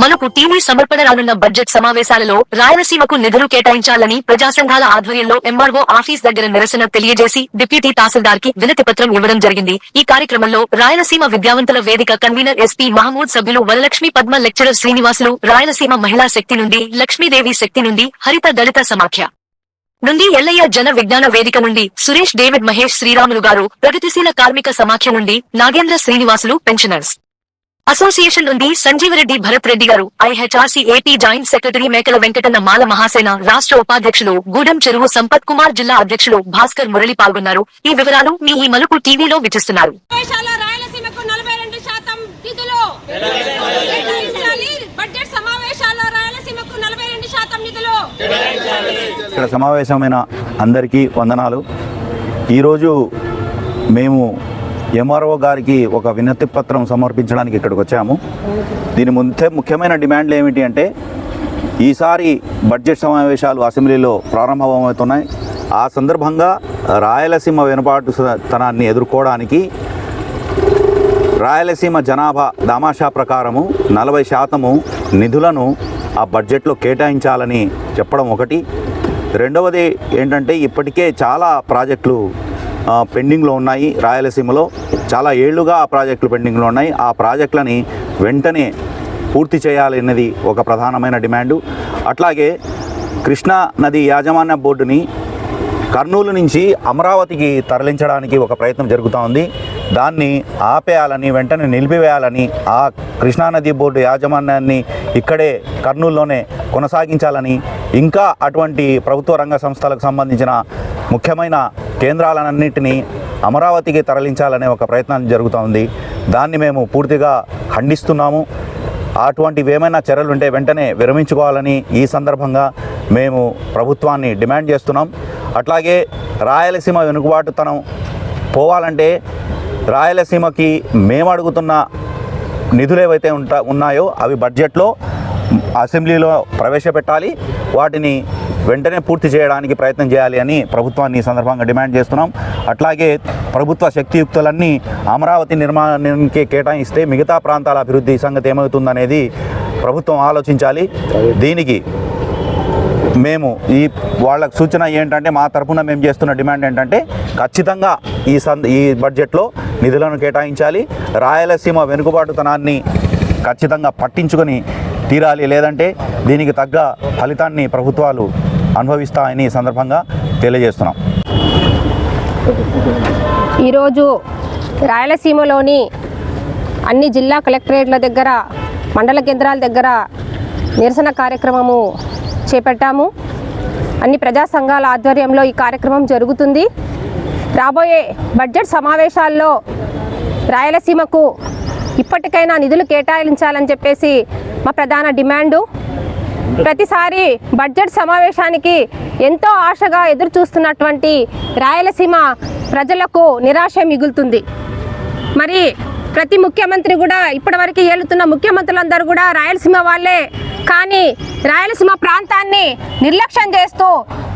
మనకు టీవీ సమర్పణ రానున్న బడ్జెట్ సమావేశాలలో రాయలసీమకు నిధులు కేటాయించాలని ప్రజా సంఘాల ఆధ్వర్యంలో ఎంఆర్ఓ ఆఫీస్ దగ్గర నిరసన తెలియజేసి డిప్యూటీ తహసీల్దార్కి వినతి పత్రం ఇవ్వడం జరిగింది. ఈ కార్యక్రమంలో రాయలసీమ విద్యావంతుల వేదిక కన్వీనర్ ఎస్పీ మహమూద్ సభ్యులు వరలక్ష్మి పద్మ లెక్చరర్ శ్రీనివాసులు రాయలసీమ మహిళా శక్తి నుండి లక్ష్మీదేవి శక్తి నుండి హరిత దళిత సమాఖ్య నుండి ఎల్లయ్య జన విజ్ఞాన వేదిక నుండి సురేష్ డేవిడ్ మహేష్ శ్రీరాములు గారు ప్రగతిశీల కార్మిక సమాఖ్య నుండి నాగేంద్ర శ్రీనివాసులు పెన్షనర్స్. అసోసియేషన్ నుండి సంజీవరెడ్డి భరత్ రెడ్డి గారు ఐహెచ్ఆర్సీ ఏపీ జాయింట్ సెక్రటరీ మేకల వెంకటన్న మాల మహాసేన రాష్ట్ర ఉపాధ్యక్షులు గూడెం చెరువు సంపత్ కుమార్ జిల్లా అధ్యక్షులు భాస్కర్ మురళి పాల్గొన్నారు ఈ వివరాలు మీ ఈ మలుపు టీవీలో విచిస్తున్నారు ఇక్కడ సమావేశమైన అందరికీ వందనాలు. ఈరోజు మేము ఎంఆర్ఓ గారికి ఒక వినతి పత్రం సమర్పించడానికి ఇక్కడికి వచ్చాము. దీని ముందే ముఖ్యమైన డిమాండ్లు ఏమిటి అంటే ఈసారి బడ్జెట్ సమావేశాలు అసెంబ్లీలో ప్రారంభమవుతున్నాయి. ఆ సందర్భంగా రాయలసీమ వెనుబాటుతనాన్ని ఎదుర్కోవడానికి రాయలసీమ జనాభా దామాషా ప్రకారము నలభై శాతము నిధులను ఆ బడ్జెట్లో కేటాయించాలని చెప్పడం ఒకటి. రెండవది ఏంటంటే ఇప్పటికే చాలా ప్రాజెక్టులు పెండింగ్లో ఉన్నాయి. రాయలసీమలో చాలా ఏళ్ళుగా ఆ ప్రాజెక్టులు పెండింగ్లో ఉన్నాయి. ఆ ప్రాజెక్టులని వెంటనే పూర్తి చేయాలన్నది ఒక ప్రధానమైన డిమాండు. అట్లాగే కృష్ణా నది యాజమాన్య బోర్డుని కర్నూలు నుంచి అమరావతికి తరలించడానికి ఒక ప్రయత్నం జరుగుతూ ఉంది. దాన్ని ఆపేయాలని వెంటనే నిలిపివేయాలని ఆ కృష్ణానది బోర్డు యాజమాన్యాన్ని ఇక్కడే కర్నూలులోనే కొనసాగించాలని ఇంకా అటువంటి ప్రభుత్వ రంగ సంస్థలకు సంబంధించిన ముఖ్యమైన కేంద్రాలన్నింటినీ అమరావతికి తరలించాలనే ఒక ప్రయత్నం జరుగుతోంది దాన్ని మేము పూర్తిగా ఖండిస్తున్నాము. అటువంటివి ఏమైనా చర్యలుంటే వెంటనే విరమించుకోవాలని ఈ సందర్భంగా మేము ప్రభుత్వాన్ని డిమాండ్ చేస్తున్నాం. అట్లాగే రాయలసీమ వెనుకబాటుతనం పోవాలంటే రాయలసీమకి మేము అడుగుతున్న నిధులు ఏవైతే ఉంటా ఉన్నాయో అవి బడ్జెట్లో అసెంబ్లీలో ప్రవేశపెట్టాలి. వాటిని వెంటనే పూర్తి చేయడానికి ప్రయత్నం చేయాలి అని ప్రభుత్వాన్ని ఈ సందర్భంగా డిమాండ్ చేస్తున్నాం. అట్లాగే ప్రభుత్వ శక్తియుక్తులన్నీ అమరావతి నిర్మాణానికి కేటాయిస్తే మిగతా ప్రాంతాల అభివృద్ధి సంగతి ఏమవుతుందనేది ప్రభుత్వం ఆలోచించాలి. దీనికి మేము ఈ వాళ్ళకు సూచన ఏంటంటే మా తరపున మేము చేస్తున్న డిమాండ్ ఏంటంటే ఖచ్చితంగా ఈ సంద ఈ బడ్జెట్లో నిధులను కేటాయించాలి. రాయలసీమ వెనుకబాటుతనాన్ని ఖచ్చితంగా పట్టించుకొని తీరాలి లేదంటే దీనికి తగ్గ ఫలితాన్ని ప్రభుత్వాలు అనుభవిస్తాయని సందర్భంగా తెలియజేస్తున్నాం. ఈరోజు రాయలసీమలోని అన్ని జిల్లా కలెక్టరేట్ల దగ్గర మండల కేంద్రాల దగ్గర నిరసన కార్యక్రమము చేపట్టాము. అన్ని ప్రజా సంఘాల ఆధ్వర్యంలో ఈ కార్యక్రమం జరుగుతుంది. రాబోయే బడ్జెట్ సమావేశాల్లో రాయలసీమకు ఇప్పటికైనా నిధులు కేటాయించాలని చెప్పేసి మా ప్రధాన డిమాండు. ప్రతిసారి బడ్జెట్ సమావేశానికి ఎంతో ఆశగా ఎదురు చూస్తున్నటువంటి రాయలసీమ ప్రజలకు నిరాశ మిగులుతుంది. మరి ప్రతి ముఖ్యమంత్రి కూడా ఇప్పటివరకు ఏలుతున్న ముఖ్యమంత్రులందరూ కూడా రాయలసీమ వాళ్ళే కానీ రాయలసీమ ప్రాంతాన్ని నిర్లక్ష్యం చేస్తూ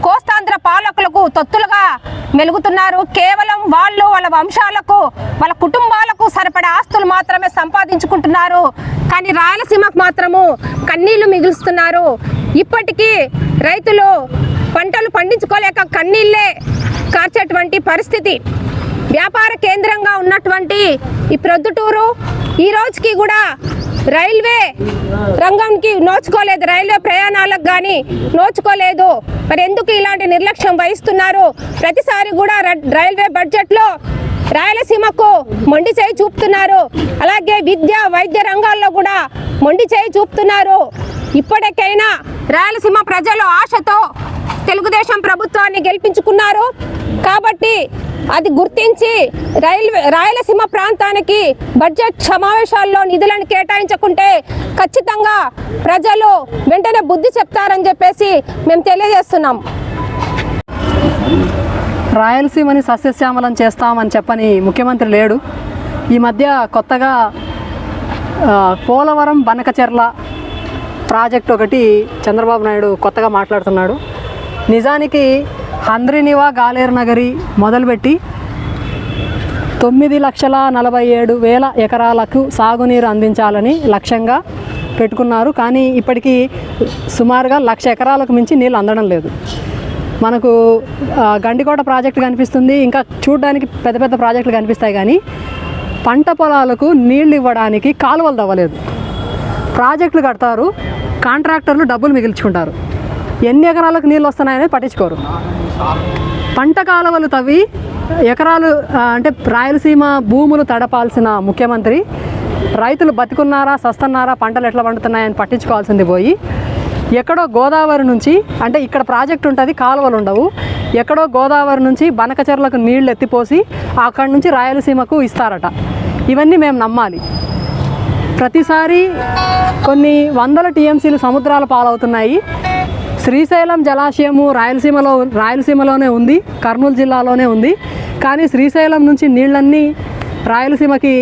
కోస్తాంధ్ర పాలకులకు తొత్తులుగా మెలుగుతున్నారు. కేవలం వాళ్ళు వాళ్ళ వంశాలకు వాళ్ళ కుటుంబాలకు సరిపడే ఆస్తులు మాత్రమే సంపాదించుకుంటున్నారు. కానీ రాయలసీమకు మాత్రము కన్నీళ్ళు మిగులుస్తున్నారు. ఇప్పటికీ రైతులు పంటలు పండించుకోలేక కన్నీళ్ళే కార్చేటువంటి పరిస్థితి. వ్యాపార కేంద్రంగా ఉన్నటువంటి ఈ ప్రొద్దుటూరు ఈ రోజుకి కూడా రైల్వే రంగంకి నోచుకోలేదు. రైల్వే ప్రయాణాలకు కానీ నోచుకోలేదు. మరి ఎందుకు ఇలాంటి నిర్లక్ష్యం వహిస్తున్నారు? ప్రతిసారి కూడా రైల్వే బడ్జెట్లో రాయలసీమకు మొండి చేయి చూపుతున్నారు. అలాగే విద్య వైద్య రంగాల్లో కూడా మొండి చేయి చూపుతున్నారు. ఇప్పటికైనా రాయలసీమ ప్రజలు ఆశతో తెలుగుదేశం ప్రభుత్వాన్ని గెలిపించుకున్నారు. కాబట్టి అది గుర్తించి రైల్వే రాయలసీమ ప్రాంతానికి బడ్జెట్ సమావేశాల్లో నిధులను కేటాయించకుంటే ఖచ్చితంగా ప్రజలు వెంటనే బుద్ధి చెప్తారని చెప్పేసి మేము తెలియజేస్తున్నాం. రాయలసీమని సస్యశ్యామలం చేస్తామని చెప్పని ముఖ్యమంత్రి లేడు. ఈ మధ్య కొత్తగా పోలవరం బనకచెర్ల ప్రాజెక్ట్ ఒకటి చంద్రబాబు నాయుడు కొత్తగా మాట్లాడుతున్నాడు. నిజానికి హంద్రినివా గాలేరు నగరి మొదలుపెట్టి తొమ్మిది లక్షల నలభై ఏడు వేల ఎకరాలకు సాగునీరు అందించాలని లక్ష్యంగా పెట్టుకున్నారు. కానీ ఇప్పటికీ సుమారుగా లక్ష ఎకరాలకు మించి నీళ్ళు అందడం లేదు. మనకు గండికోట ప్రాజెక్టు కనిపిస్తుంది. ఇంకా చూడడానికి పెద్ద పెద్ద ప్రాజెక్టులు కనిపిస్తాయి కానీ పంట పొలాలకు నీళ్ళు ఇవ్వడానికి కాలువలు తవ్వలేదు. ప్రాజెక్టులు కడతారు కాంట్రాక్టర్లు డబ్బులు మిగిల్చుకుంటారు. ఎన్ని ఎకరాలకు నీళ్ళు వస్తున్నాయని పట్టించుకోరు. పంట కాలువలు తవ్వి ఎకరాలు అంటే రాయలసీమ భూములు తడపాల్సిన ముఖ్యమంత్రి రైతులు బతికున్నారా సస్తున్నారా పంటలు ఎట్లా పండుతున్నాయని పట్టించుకోవాల్సింది పోయి ఎక్కడో గోదావరి నుంచి అంటే ఇక్కడ ప్రాజెక్ట్ ఉంటుంది కాలువలు ఉండవు ఎక్కడో గోదావరి నుంచి బనకచెర్లకు నీళ్ళు ఎత్తిపోసి అక్కడి నుంచి రాయలసీమకు ఇస్తారట. ఇవన్నీ మేము నమ్మాలి. ప్రతిసారి కొన్ని వందల టీఎంసీలు సముద్రాల పాలవుతున్నాయి. శ్రీశైలం జలాశయము రాయలసీమలో రాయలసీమలోనే ఉంది కర్నూలు జిల్లాలోనే ఉంది. కానీ శ్రీశైలం నుంచి నీళ్ళన్నీ రాయలసీమకి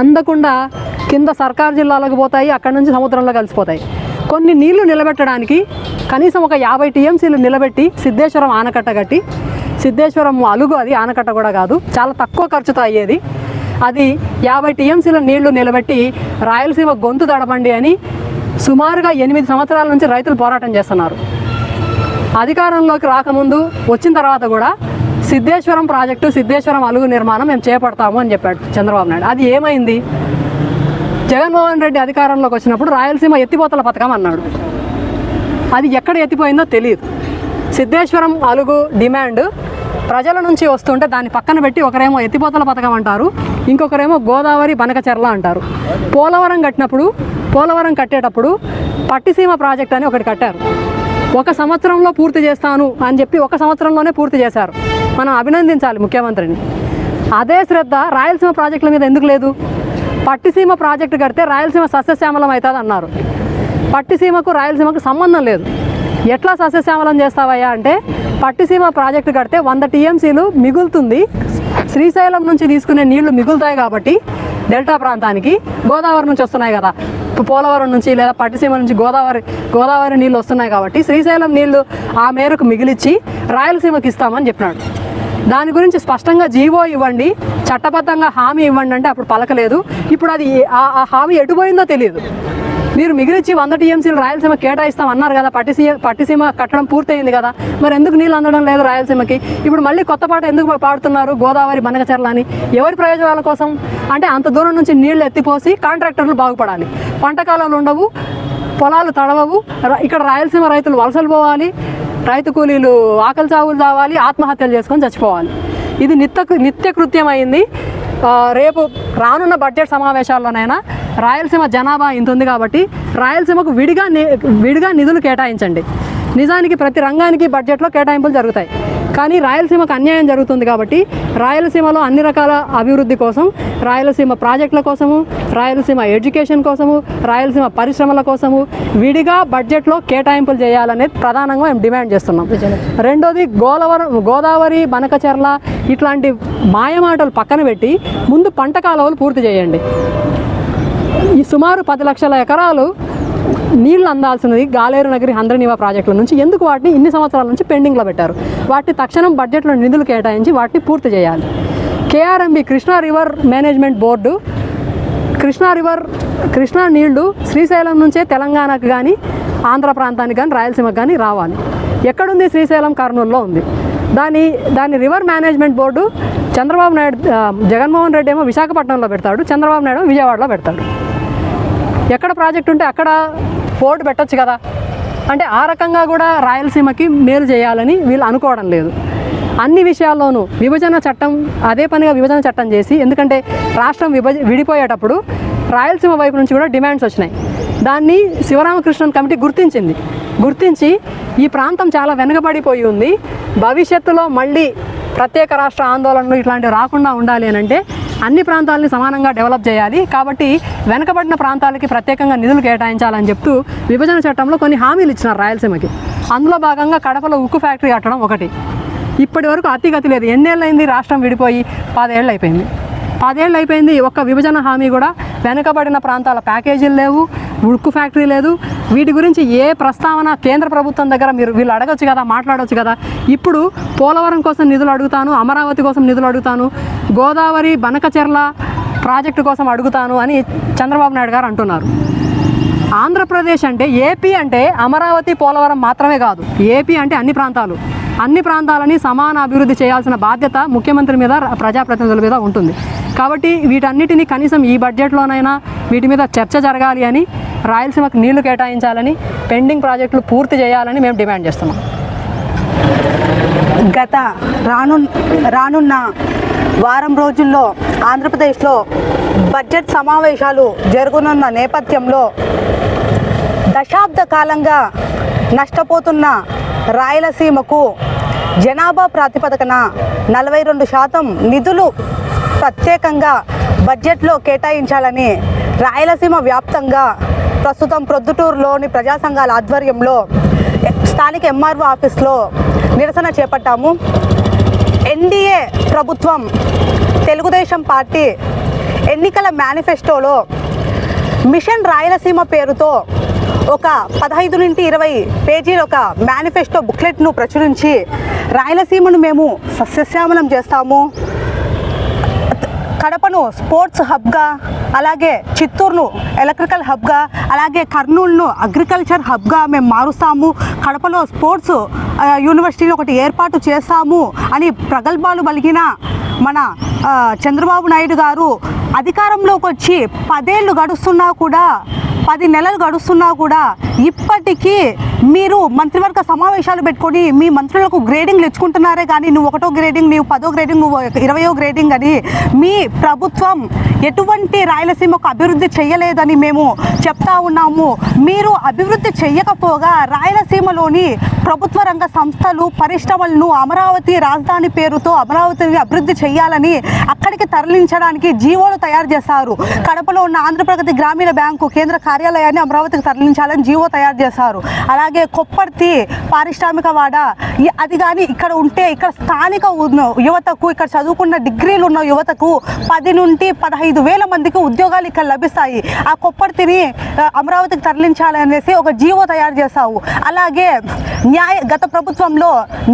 అందకుండా కింద సర్కార్ జిల్లాలకు పోతాయి అక్కడి నుంచి సముద్రంలో కలిసిపోతాయి. కొన్ని నీళ్ళు నిలబెట్టడానికి కనీసం ఒక యాభై టీఎంసీలు నిలబెట్టి సిద్ధేశ్వరం ఆనకట్ట కట్టి సిద్ధేశ్వరం అలుగు అది ఆనకట్ట కూడా కాదు చాలా తక్కువ ఖర్చుతో అయ్యేది. అది యాభై టీఎంసీల నీళ్ళు నిలబెట్టి రాయలసీమ గొంతు తడపండి అని సుమారుగా ఎనిమిది సంవత్సరాల నుంచి రైతులు పోరాటం చేస్తున్నారు. అధికారంలోకి రాకముందు వచ్చిన తర్వాత కూడా సిద్ధేశ్వరం ప్రాజెక్టు సిద్ధేశ్వరం అలుగు నిర్మాణం మేము చేపడతాము అని చెప్పాడు చంద్రబాబు నాయుడు. అది ఏమైంది? జగన్మోహన్ రెడ్డి అధికారంలోకి వచ్చినప్పుడు రాయలసీమ ఎత్తిపోతల పథకం అన్నాడు. అది ఎక్కడ ఎత్తిపోయిందో తెలియదు. సిద్ధేశ్వరం అలుగు డిమాండ్ ప్రజల నుంచి వస్తుంటే దాన్ని పక్కన పెట్టి ఒకరేమో ఎత్తిపోతల పథకం అంటారు ఇంకొకరేమో గోదావరి బనకచెర్ల అంటారు. పోలవరం కట్టినప్పుడు పోలవరం కట్టేటప్పుడు పట్టిసీమ ప్రాజెక్ట్ అని ఒకటి కట్టారు. ఒక సంవత్సరంలో పూర్తి చేస్తాను అని చెప్పి ఒక సంవత్సరంలోనే పూర్తి చేశారు. మనం అభినందించాలి ముఖ్యమంత్రిని. అదే శ్రద్ధ రాయలసీమ ప్రాజెక్టుల మీద ఎందుకు లేదు? పట్టిసీమ ప్రాజెక్టు కడితే రాయలసీమ సస్యశ్యామలం అవుతుంది అన్నారు పట్టిసీమకు రాయలసీమకు సంబంధం లేదు. ఎట్లా సస్యశ్యామలం చేస్తావయ్యా అంటే పట్టిసీమ ప్రాజెక్టు కడితే వంద టీఎంసీలు మిగులుతుంది. శ్రీశైలం నుంచి తీసుకునే నీళ్ళు మిగులుతాయి కాబట్టి డెల్టా ప్రాంతానికి గోదావరి నుంచి వస్తున్నాయి కదా. పోలవరం నుంచి లేదా పట్టిసీమ నుంచి గోదావరి గోదావరి నీళ్ళు వస్తున్నాయి కాబట్టి శ్రీశైలం నీళ్ళు ఆ మేరకు మిగిలిచ్చి రాయలసీమకి ఇస్తామని చెప్పినాడు. దాని గురించి స్పష్టంగా జీవో ఇవ్వండి చట్టబద్ధంగా హామీ ఇవ్వండి అంటే అప్పుడు పలకలేదు. ఇప్పుడు అది ఆ- ఆ హామీ ఎటుపోయిందో తెలియదు. మీరు మిగిలిచ్చి వంద టీఎంసీలు రాయలసీమ కేటాయిస్తాం అన్నారు కదా పట్టిసీమ పట్టిసీమ కట్టడం పూర్తయింది కదా మరి ఎందుకు నీళ్ళు అందడం లేదు రాయలసీమకి? ఇప్పుడు మళ్ళీ కొత్త పాట ఎందుకు పాడుతున్నారు గోదావరి బనకచర్ల అని? ఎవరి ప్రయోజనాల కోసం? అంటే అంత దూరం నుంచి నీళ్ళు ఎత్తిపోసి కాంట్రాక్టర్లు బాగుపడాలి. పంటకాలాలు ఉండవు పొలాలు తడవవు ఇక్కడ రాయలసీమ రైతులు వలసలు పోవాలి రైతు కూలీలు ఆకలి చావులు చావాలి ఆత్మహత్యలు చేసుకొని చచ్చిపోవాలి. ఇది నిత్య నిత్యకృత్యం అయింది రేపు రానున్న బడ్జెట్ సమావేశాల్లోనైనా రాయలసీమ జనాభా ఇంత ఉంది కాబట్టి రాయలసీమకు విడిగా విడిగా నిధులు కేటాయించండి. నిజానికి ప్రతి రంగానికి బడ్జెట్లో కేటాయింపులు జరుగుతాయి. కానీ రాయలసీమకు అన్యాయం జరుగుతుంది కాబట్టి రాయలసీమలో అన్ని రకాల అభివృద్ధి కోసం రాయలసీమ ప్రాజెక్టుల కోసము రాయలసీమ ఎడ్యుకేషన్ కోసము రాయలసీమ పరిశ్రమల కోసము విడిగా బడ్జెట్లో కేటాయింపులు చేయాలనేది ప్రధానంగా మేము డిమాండ్ చేస్తున్నాం. రెండోది గోదావరి గోదావరి బనకచెర్ల ఇట్లాంటి మాయమాటలు పక్కన పెట్టి ముందు పంట కాలువలు పూర్తి చేయండి. ఈ సుమారు పది లక్షల ఎకరాలు నీళ్ళు అందాల్సినది గాలేరు నగరి హంద్రనివా ప్రాజెక్టుల నుంచి. ఎందుకు వాటిని ఇన్ని సంవత్సరాల నుంచి పెండింగ్లో పెట్టారు? వాటిని తక్షణం బడ్జెట్లో నిధులు కేటాయించి వాటిని పూర్తి చేయాలి. KRMB Krishna river management board Krishna river Krishna నీళ్ళు శ్రీశైలం నుంచే తెలంగాణకు కానీ ఆంధ్ర ప్రాంతానికి కానీ రాయలసీమకు కానీ రావాలి. ఎక్కడుంది శ్రీశైలం? కర్నూలులో ఉంది. దాని దాని river management board Chandrababu Naidu Jaganmohan Reddy ఏమో విశాఖపట్నంలో పెడతాడు చంద్రబాబు నాయుడు విజయవాడలో పెడతాడు. ఎక్కడ ప్రాజెక్ట్ ఉంటే అక్కడ పోర్టు పెట్టొచ్చు కదా. అంటే ఆ రకంగా కూడా రాయలసీమకి మేలు చేయాలని వీళ్ళు అనుకోవడం లేదు. అన్ని విషయాల్లోనూ విభజన చట్టం అదే పనిగా విభజన చట్టం చేసి ఎందుకంటే రాష్ట్రం విభజ విడిపోయేటప్పుడు రాయలసీమ వైపు నుంచి కూడా డిమాండ్స్ వచ్చినాయి. దాన్ని శివరామకృష్ణన్ కమిటీ గుర్తించింది. గుర్తించి ఈ ప్రాంతం చాలా వెనుకబడిపోయి ఉంది. భవిష్యత్తులో మళ్ళీ ప్రత్యేక రాష్ట్ర ఆందోళనలు ఇట్లాంటివి రాకుండా ఉండాలి అని అంటే అన్ని ప్రాంతాలని సమానంగా డెవలప్ చేయాలి. కాబట్టి వెనకబడిన ప్రాంతాలకి ప్రత్యేకంగా నిధులు కేటాయించాలని చెప్తూ విభజన చట్టంలో కొన్ని హామీలు ఇచ్చినారు రాయలసీమకి. అందులో భాగంగా కడపలో ఉక్కు ఫ్యాక్టరీ కట్టడం ఒకటి. ఇప్పటి వరకు అతిగతి లేదు. ఎన్నేళ్ళైంది రాష్ట్రం విడిపోయి పదేళ్ళు అయిపోయింది పదేళ్ళు అయిపోయింది ఒక్క విభజన హామీ కూడా వెనుకబడిన ప్రాంతాల ప్యాకేజీలు లేవు ఉక్కు ఫ్యాక్టరీ లేదు. వీటి గురించి ఏ ప్రస్తావన కేంద్ర ప్రభుత్వం దగ్గర మీరు వీళ్ళు అడగచ్చు కదా మాట్లాడవచ్చు కదా. ఇప్పుడు పోలవరం కోసం నిధులు అడుగుతాను అమరావతి కోసం నిధులు అడుగుతాను గోదావరి బనకచెర్ల ప్రాజెక్టు కోసం అడుగుతాను అని చంద్రబాబు నాయుడు గారు అంటున్నారు. ఆంధ్రప్రదేశ్ అంటే ఏపీ అంటే అమరావతి పోలవరం మాత్రమే కాదు. ఏపీ అంటే అన్ని ప్రాంతాలు. అన్ని ప్రాంతాలని సమాన అభివృద్ధి చేయాల్సిన బాధ్యత ముఖ్యమంత్రి మీద ప్రజాప్రతినిధుల మీద ఉంటుంది. కాబట్టి వీటన్నిటిని కనీసం ఈ బడ్జెట్లోనైనా వీటి మీద చర్చ జరగాలి అని రాయలసీమకు నీళ్ళు కేటాయించాలని పెండింగ్ ప్రాజెక్టులు పూర్తి చేయాలని మేము డిమాండ్ చేస్తున్నాం. గత రాను రానున్న వారం రోజుల్లో ఆంధ్రప్రదేశ్లో బడ్జెట్ సమావేశాలు జరగనున్న నేపథ్యంలో దశాబ్ద కాలంగా నష్టపోతున్న రాయలసీమకు జనాభా ప్రాతిపదికన నలభై రెండు శాతం నిధులు ప్రత్యేకంగా బడ్జెట్లో కేటాయించాలని రాయలసీమ వ్యాప్తంగా ప్రస్తుతం ప్రొద్దుటూరులోని ప్రజా సంఘాల ఆధ్వర్యంలో స్థానిక ఎంఆర్ఓ ఆఫీస్లో నిరసన చేపట్టాము. ఎన్డీఏ ప్రభుత్వం తెలుగుదేశం పార్టీ ఎన్నికల మేనిఫెస్టోలో మిషన్ రాయలసీమ పేరుతో ఒక పదహైదు నుండి ఇరవై పేజీల ఒక మేనిఫెస్టో బుక్లెట్ను ప్రచురించి రాయలసీమను మేము సస్యశ్యామలం చేస్తాము. కడపను స్పోర్ట్స్ హబ్గా అలాగే చిత్తూరును ఎలక్ట్రికల్ హబ్గా అలాగే కర్నూలును అగ్రికల్చర్ హబ్గా మేము మారుస్తాము. కడపలో స్పోర్ట్స్ యూనివర్సిటీలో యూనివర్సిటీని ఒకటి ఏర్పాటు చేస్తాము అని ప్రగల్భాలు పలికిన మన చంద్రబాబు నాయుడు గారు అధికారంలోకి వచ్చి పదేళ్ళు గడుస్తున్నా కూడా పది నెలలు గడుస్తున్నా కూడా ఇప్పటికీ మీరు మంత్రివర్గ సమావేశాలు పెట్టుకొని మీ మంత్రులకు గ్రేడింగ్లు ఇచ్చుకుంటున్నారే కానీ నువ్వు ఒకటో గ్రేడింగ్ నువ్వు పదో గ్రేడింగ్ నువ్వు ఇరవయో గ్రేడింగ్ అని మీ ప్రభుత్వం ఎటువంటి రాయలసీమకు అభివృద్ధి చేయలేదని మేము చెప్తా ఉన్నాము. మీరు అభివృద్ధి చేయకపోగా రాయలసీమలోని ప్రభుత్వ రంగ సంస్థలు పరిశ్రమలను అమరావతి రాజధాని పేరుతో అమరావతిని అభివృద్ధి చేయాలని అక్కడికి తరలించడానికి జీవోలు తయారు చేశారు. కడపలో ఉన్న ఆంధ్రప్రగతి గ్రామీణ బ్యాంకు కేంద్ర కార్యాలయాన్ని అమరావతికి తరలించాలని జీవో తయారు చేశారు. అలాగే అలాగే కొప్పర్తి పారిశ్రామికవాడ వాడ. అది కానీ ఇక్కడ ఉంటే ఇక్కడ స్థానిక యువతకు ఇక్కడ చదువుకున్న డిగ్రీలు ఉన్న యువతకు పది నుండి పదహైదు వేల మందికి ఉద్యోగాలు ఇక్కడ లభిస్తాయి. ఆ కొప్పర్తిని అమరావతికి తరలించాలనేసి ఒక జీవో తయారు చేశావు. అలాగే న్యాయ గత ప్రభుత్వంలో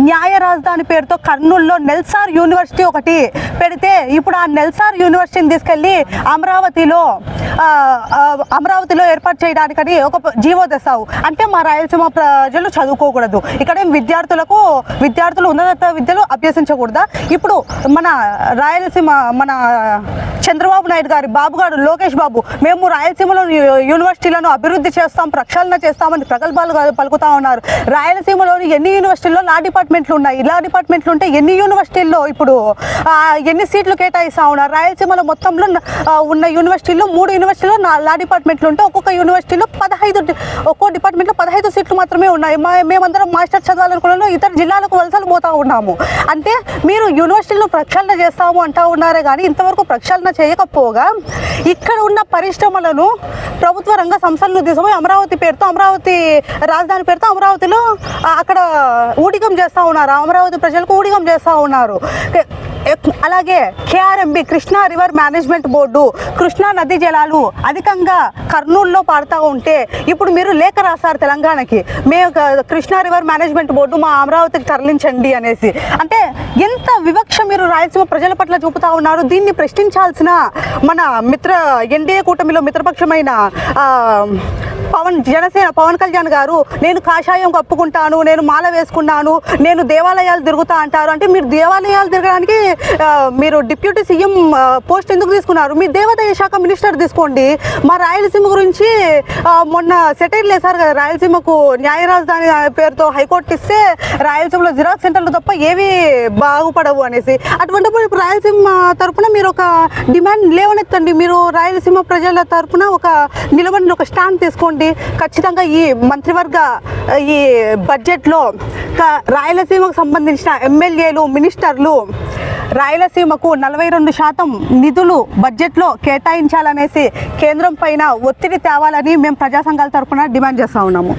న్యాయ రాజధాని పేరుతో కర్నూలులో నెల్సార్ యూనివర్సిటీ ఒకటి పెడితే ఇప్పుడు ఆ నెల్సార్ యూనివర్సిటీని తీసుకెళ్ళి అమరావతిలో అమరావతిలో ఏర్పాటు చేయడానికని ఒక జీవో తెస్తావు. అంటే మా రాయలసీమ ప్రజలు చదువుకోకూడదు. ఇక్కడేం విద్యార్థులకు విద్యార్థులు ఉన్నత విద్యలు అభ్యసించకూడదా? ఇప్పుడు మన రాయలసీమ మన చంద్రబాబు నాయుడు గారి బాబు గారు లోకేష్ బాబు మేము రాయలసీమలో యూనివర్సిటీలను అభివృద్ధి చేస్తాం ప్రక్షాళన చేస్తామని ప్రగల్భాలు పలుకుతా ఉన్నారు. రాయలసీమలోని ఎన్ని యూనివర్సిటీల్లో లా డిపార్ట్మెంట్లు ఉన్నాయి? లా డిపార్ట్మెంట్లు ఉంటే ఎన్ని యూనివర్సిటీల్లో ఇప్పుడు ఎన్ని సీట్లు కేటాయిస్తా ఉన్నారు? రాయలసీమలో మొత్తంలో ఉన్న యూనివర్సిటీల్లో మూడు యూనివర్సిటీలో నా- లా డిపార్ట్మెంట్లు ఉంటే ఒక్కొక్క యూనివర్సిటీలో పదహైదు ఒక్కో డిపార్ట్మెంట్లో పదహైదు సీట్లు మాత్రమే ఉన్నాయి. మా మేమందరం మాస్టర్ చదవాలనుకున్నాము ఇతర జిల్లాలకు వలసలు పోతూ ఉన్నాము. అంటే మీరు యూనివర్సిటీలను ప్రక్షాళన చేస్తాము అంటా ఉన్నారే కానీ ఇంతవరకు ప్రక్షాళన చేయకపోగా ఇక్కడ ఉన్న పరిశ్రమలను ప్రభుత్వ రంగ సంస్థలను తీసుకుపోయి అమరావతి పేరుతో అమరావతి రాజధాని పేరుతో అమరావతిలో అక్కడ ఊడికం చేస్తూ ఉన్నారు. అమరావతి ప్రజలకు ఊడికం చేస్తూ ఉన్నారు. అలాగే KRMB Krishna river management board Krishna నది జలాలు అధికంగా కర్నూలులో పాడుతూ ఉంటే ఇప్పుడు మీరు లేఖ రాశారు తెలంగాణకి. మేము కృష్ణా రివర్ మేనేజ్మెంట్ బోర్డు మా అమరావతికి తరలించండి అనేసి. అంటే ఎంత వివక్ష మీరు రాయలసీమ ప్రజల పట్ల చూపుతా ఉన్నారు? దీన్ని ప్రశ్నించాల్సిన మన మిత్ర ఎన్డీఏ కూటమిలో మిత్రపక్షమైన పవన్ జనసేన పవన్ కళ్యాణ్ గారు నేను కాషాయం కప్పుకుంటాను నేను మాల వేసుకున్నాను నేను దేవాలయాలు తిరుగుతా అంటారు. అంటే మీరు దేవాలయాలు తిరగడానికి మీరు డిప్యూటీ సీఎం పోస్ట్ ఎందుకు తీసుకున్నారు? మీ దేవాదాయ శాఖ మినిస్టర్ తీసుకోండి. మా రాయలసీమ గురించి మొన్న సెటైర్లు వేశారు కదా రాయలసీమకు న్యాయ రాజధాని పేరుతో హైకోర్టు ఇస్తే రాయలసీమలో జిరాక్స్ సెంటర్లు తప్ప ఏవి బాగుపడవు అనేసి. అటువంటిప్పుడు ఇప్పుడు రాయలసీమ తరఫున మీరు ఒక డిమాండ్ లేవనెత్తండి. మీరు రాయలసీమ ప్రజల తరఫున ఒక నిలబడిన ఒక స్టాండ్ తీసుకోండి. ఖచ్చితంగా ఈ మంత్రివర్గ ఈ బడ్జెట్లో రాయలసీమకు సంబంధించిన ఎమ్మెల్యేలు మినిస్టర్లు రాయలసీమకు నలభై రెండు శాతం నిధులు బడ్జెట్లో కేటాయించాలనేసి కేంద్రం పైన ఒత్తిడి తేవాలని మేము ప్రజా సంఘాల డిమాండ్ చేస్తూ ఉన్నాము.